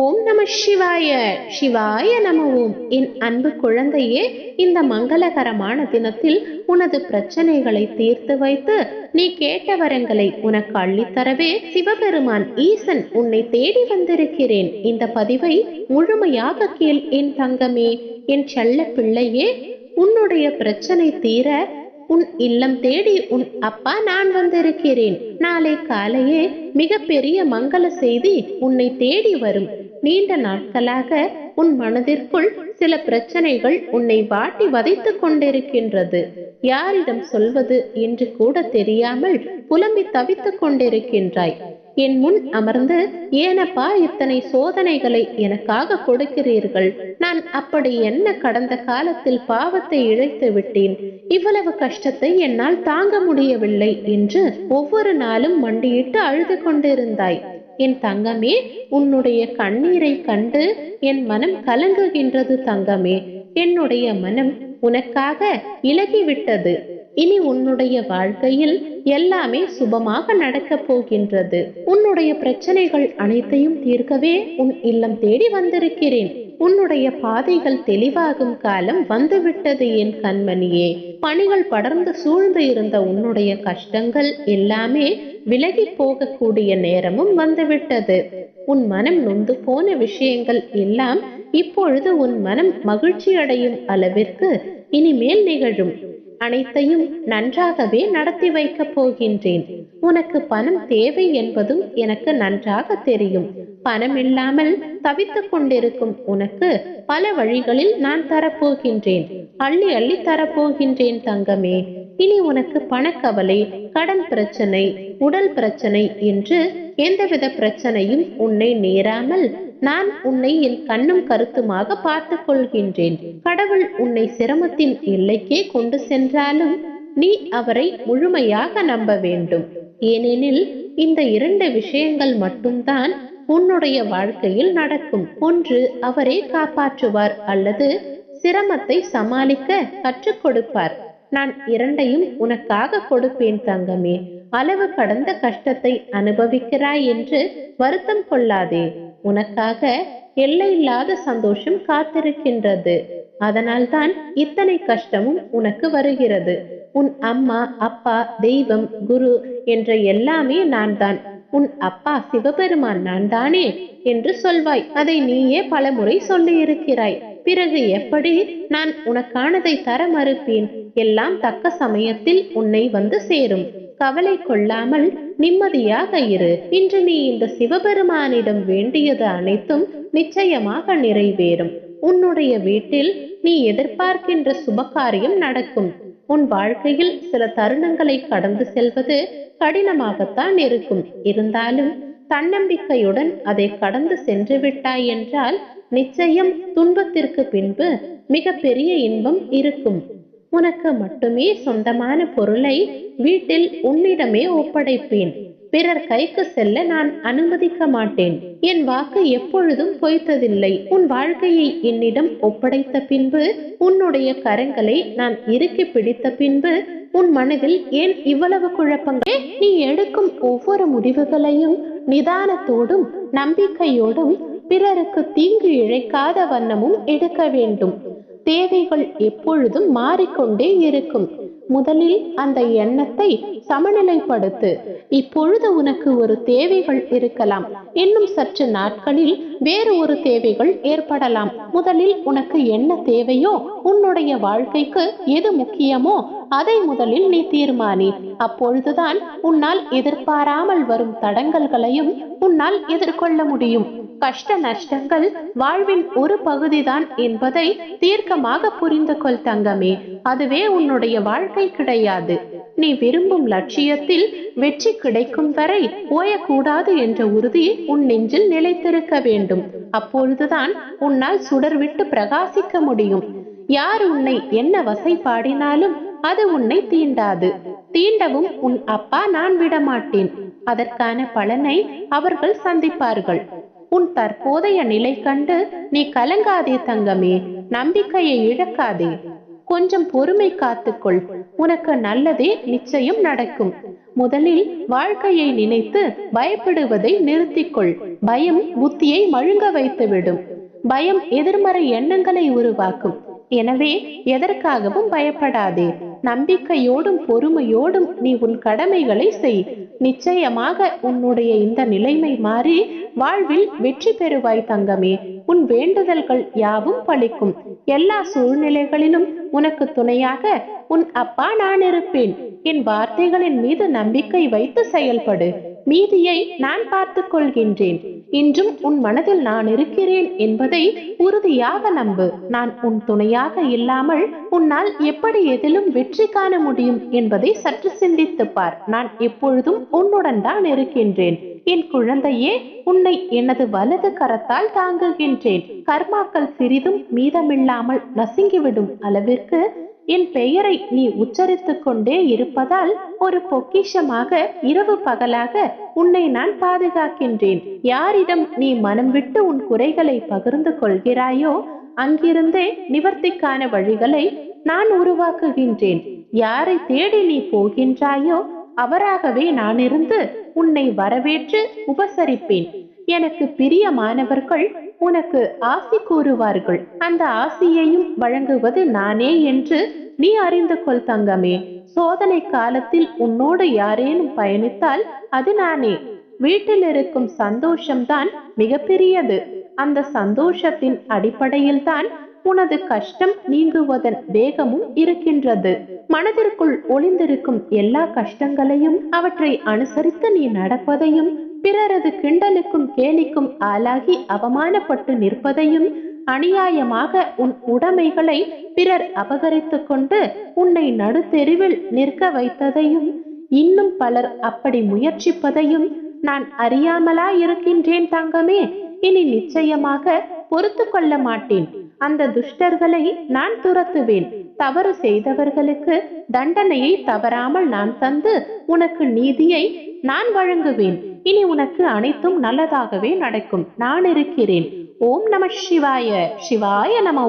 ஓம் நம சிவாய. சிவாய நம ஓம் என் அன்பு குழந்தையே இந்த மங்களகரமான தினத்தில் உனது பிரச்சனைகளை தீர்த்து வைத்து நீ கேட்ட வரங்களை உனக்கு அள்ளித்தரவே சிவபெருமான் ஈசன் உன்னை தேடி வந்திருக்கிறேன். இந்த பதிவை முழுமையாக கேள் என் தங்கமே. என் செல்ல பிள்ளையே உன்னுடைய பிரச்சனை தீர உன் இல்லம் தேடி உன் அப்பா நான் வந்திருக்கிறேன். நாளை காலையே மிகப்பெரிய மங்கள செய்தி உன்னை தேடி வரும். நீண்ட நாட்களாக உன் மனதிற்குள் சில பிரச்சனைகள் உன்னை வாட்டி வதைத்துக் கொண்டிருக்கின்றது. யாரிடம் சொல்வது என்று கூட தெரியாமல் புலம்பி தவித்துக் கொண்டிருக்கின்றாய். என் முன் அமர்ந்து ஏனப்பா இத்தனை சோதனைகளை எனக்காக கொடுக்கிறீர்கள்? நான் அப்படி என்ன கடந்த காலத்தில் பாவத்தை இழைத்து விட்டேன்? இவ்வளவு கஷ்டத்தை என்னால் தாங்க முடியவில்லை என்று ஒவ்வொரு நாளும் மண்டியிட்டு அழுது கொண்டிருந்தாய். என் தங்கமே உன்னுடைய கண்ணீரை கண்டு என் மனம் கலங்குகின்றது தங்கமே. என்னுடைய மனம் உனக்காக இலகிவிட்டது. இனி உன்னுடைய வாழ்க்கையில் எல்லாமே சுபமாக நடக்கப் போகின்றது. உன்னுடைய பிரச்சனைகள் அனைத்தையும் தீர்க்கவே உன் இல்லம் தேடி வந்திருக்கிறேன். உன்னுடைய பாதைகள் தெளிவாகும் காலம் வந்துவிட்டது என் கண்மணியே. பணிகள் படர்ந்து சூழ்ந்து இருந்த உன்னுடைய கஷ்டங்கள் எல்லாமே விலகி போகக்கூடிய நேரமும் வந்துவிட்டது. உன் மனம் நொந்து போன விஷயங்கள் எல்லாம் இப்பொழுது உன் மனம் மகிழ்ச்சி அடையும் அளவிற்கு இனிமேல் நிகழும். அனைத்தையும் நன்றாகவே நடத்தி வைக்கப் போகின்றேன். உனக்கு பணம் தேவை என்பதும் எனக்கு நன்றாக தெரியும். பணம் இல்லாமல் தவித்துக் கொண்டிருக்கும் உனக்கு பல வழிகளில் நான் தரப்போகின்றேன். அள்ளி அள்ளி தரப்போகின்றேன் தங்கமே. இனி உனக்கு பணக்கவலை கடன் பிரச்சனை உடல் பிரச்சனை என்று எந்தவித பிரச்சனையும் உன்னை நேராமல் நான் உன்னை என் கண்ணும் கருத்துமாக பார்த்து கொள்கின்றேன். கடவுள் உன்னை சிரமத்தின் எல்லைக்கே கொண்டு சென்றாலும் நீ அவரை முழுமையாக நம்ப வேண்டும். ஏனெனில் இந்த இரண்டு விஷயங்கள் மட்டும்தான் உன்னுடைய வாழ்க்கையில் நடக்கும் ஒன்று அவரே காப்பாற்றுவார் அல்லது சிரமத்தை சமாளிக்க கற்றுக் கொடுப்பார். நான் இரண்டையும் உனக்காக கொடுப்பேன் தங்கமே. அளவு கடந்த கஷ்டத்தை அனுபவிக்கிறாய் என்று வருத்தம் கொள்ளாதே. உனக்காக எல்லையில்லாத சந்தோஷம் காத்திருக்கின்றது. அதனால்தான் இத்தனை கஷ்டமும் உனக்கு வருகிறது. உன் அம்மா அப்பா தெய்வம் குரு என்ற எல்லாமே நான் தான் உன் அப்பா சிவபெருமான் நான் தானே என்று சொல்வாய். அதை நீயே பலமுறை சொல்லியிருக்கிறாய். பிறகு எப்படி நான் உனக்கானதை தர மறுப்பேன்? எல்லாம் தக்க சமயத்தில் உன்னை வந்து சேரும். கவலை கொள்ளாமல் நிம்மதியாக இரு. இன்று நீ இந்த சிவபெருமானிடம் வேண்டியது அனைத்தும் நிச்சயமாக நிறைவேறும். உன்னுடைய வீட்டில் நீ எதிர்பார்க்கின்ற சுபகாரியம் நடக்கும். உன் வாழ்க்கையில் சில தருணங்களை கடந்து செல்வது கடினமாகத்தான் இருக்கும். இருந்தாலும் தன்னம்பிக்கையுடன் அதை கடந்து சென்று விட்டாய் என்றால் நிச்சயம் துன்பத்திற்கு பின்பு மிக பெரிய இன்பம் இருக்கும். உனக்கு மட்டுமே சொந்தமான பொருளை வீட்டில் உன்னிடமே ஒப்படைப்பேன். பிறர் கைக்கு செல்ல நான் அனுமதிக்க மாட்டேன். என் வாக்கு எப்பொழுதும் பொய்த்ததில்லை. உன் வாழ்க்கையை என்னிடம் ஒப்படைத்த பின்பு உன்னுடைய கரங்களை நான் இறுக்கி பிடித்த பின்பு உன் மனதில் ஏன் இவ்வளவு குழப்பங்கள்? நீ எடுக்கும் ஒவ்வொரு முடிவுகளையும் நிதானத்தோடும் நம்பிக்கையோடும் பிறருக்கு தீங்கு இழைக்காத வண்ணமும் எடுக்க வேண்டும். தேவைகள் எப்பொழுதும் மாறிக்கொண்டே இருக்கும். முதலில் அந்த எண்ணத்தை சமநிலைப்படுத்து. இப்பொழுது உனக்கு ஒரு தேவைகள் இருக்கலாம். இன்னும் சற்று நாட்களில் வேறு ஒரு தேவைகள் ஏற்படலாம். முதலில் உனக்கு என்ன தேவையோ உன்னுடைய வாழ்க்கைக்கு எது முக்கியமோ அதை முதலில் நீ தீர்மானி. அப்பொழுதுதான் உன்னால் எதிர்பாராமல் வரும் தடங்கல்களையும் உன்னால் எதிர்கொள்ள முடியும். கஷ்ட நஷ்டங்கள் வாழ்வின் ஒரு பகுதிதான் என்பதை தீர்க்கமாக புரிந்து கொள் தங்கமே. அதுவே உன்னுடைய வாழ்க்கை கிடையாது. நீ விரும்பும் லட்சியத்தில் வெற்றி கிடைக்கும் வரை ஓயக்கூடாது என்ற உறுதி உன் நெஞ்சில் நிலைத்திருக்க வேண்டும். அப்பொழுதுதான் உன்னால் சுடர்விட்டு பிரகாசிக்க முடியும். யார் உன்னை என்ன வசை பாடினாலும் அது உன்னை தீண்டாது. தீண்டவும் உன் அப்பா நான் விடமாட்டேன். அதற்கான பலனை அவர்கள் சந்திப்பார்கள். உன் தற்போதைய நிலை கண்டு நீ கலங்காதே தங்கமே நம்பிக்கையை இழக்காதே. கொஞ்சம் பொறுமை காத்துக்கொள். உனக்கு நல்லதே நிச்சயம் நடக்கும். முதலில் வாழ்க்கையை நினைத்து பயப்படுவதை நிறுத்திக்கொள். பயம் புத்தியை மழுங்க வைத்துவிடும். பயம் எதிர்மறை எண்ணங்களை உருவாக்கும். எனவே எதற்காகவும் பயப்படாதே. நம்பிக்கையோடும் பொறுமையோடும் நீ உன் கடமைகளை செய். நிச்சயமாக உன்னுடைய இந்த நிலைமை மாறி வாழ்வில் வெற்றி பெறுவாய் தங்கமே. உன் வேண்டுதல்கள் யாவும் பலிக்கும் எல்லா சூழ்நிலைகளிலும் உனக்கு துணையாக உன் அப்பா நான் இருப்பேன். என் வார்த்தைகளின் மீது நம்பிக்கை வைத்து செயல்படு. மீதியை நான் பார்த்துக் கொள்கின்றேன். இன்றும் உன் மனதில் நான் இருக்கிறேன் என்பதை உறுதியாக நம்பு. நான் உன் துணையாக இல்லாமல் உன்னால் எப்படி எதிலும் வெற்றி காண முடியும் என்பதை சற்று சிந்தித்து பார். நான் எப்பொழுதும் உன்னுடன் தான் இருக்கின்றேன். என் குழந்தையே உன்னை எனது வலது கரத்தால் தாங்குகின்றேன். கர்மாக்கள் சிறிதும் மீதமில்லாமல் நசுங்கிவிடும் அளவிற்கு என் பெயரை நீ உச்சரித்து கொண்டே இருப்பதால் ஒரு பொக்கிஷமாக இரவு பகலாக உன்னை நான் பாதுகாக்கின்றேன். யாரிடம் நீ மனம் விட்டு உன் குறைகளை பகிர்ந்து கொள்கிறாயோ அங்கிருந்தே நிவர்த்திக்கான வழிகளை நான் உருவாக்குகின்றேன். யாரை தேடி நீ போகின்றாயோ அவராகவே நான் இருந்து உன்னை வரவேற்று உபசரிப்பேன். எனக்கு பிரியமானவர்கள் உனக்கு ஆசி கூறுவார்கள். அந்த ஆசியையும் வழங்குவது நானே என்று நீ அறிந்து கொள் தங்கமே. சோதனை காலத்தில் உன்னோடு யாரேனும் பயணித்தால் அது நானே. வீட்டில் இருக்கும் சந்தோஷம்தான் மிகப்பெரியது. அந்த சந்தோஷத்தின் அடிப்படையில் தான் உனது கஷ்டம் நீங்குவதன் வேகமும் இருக்கின்றது. மனதிற்குள் ஒளிந்திருக்கும் எல்லா கஷ்டங்களையும் அவற்றை அனுசரித்து நீ நடப்பதையும் பிறரது கிண்டலுக்கும் கேலிக்கும் ஆளாகி அவமானப்பட்டு நிற்பதையும் அநியாயமாக உன் உடைமைகளை பிறர் அபகரித்து கொண்டு உன்னை நடுத்தெருவில் நிற்க வைத்ததையும் இன்னும் பலர் அப்படி முயற்சிப்பதையும் நான் அறியாமலா இருக்கின்றேன் தங்கமே. இனி நிச்சயமாக பொறுத்து கொள்ள மாட்டேன். அந்த துஷ்டர்களை நான் துரத்துவேன். தவறு செய்தவர்களுக்கு தண்டனையை தவறாமல் நான் தந்து உனக்கு நீதியை நான் வழங்குவேன். இனி உனக்கு அனைத்தும் நல்லதாகவே நடக்கும். நான் இருக்கிறேன். ஓம் நம சிவாய. சிவாய நம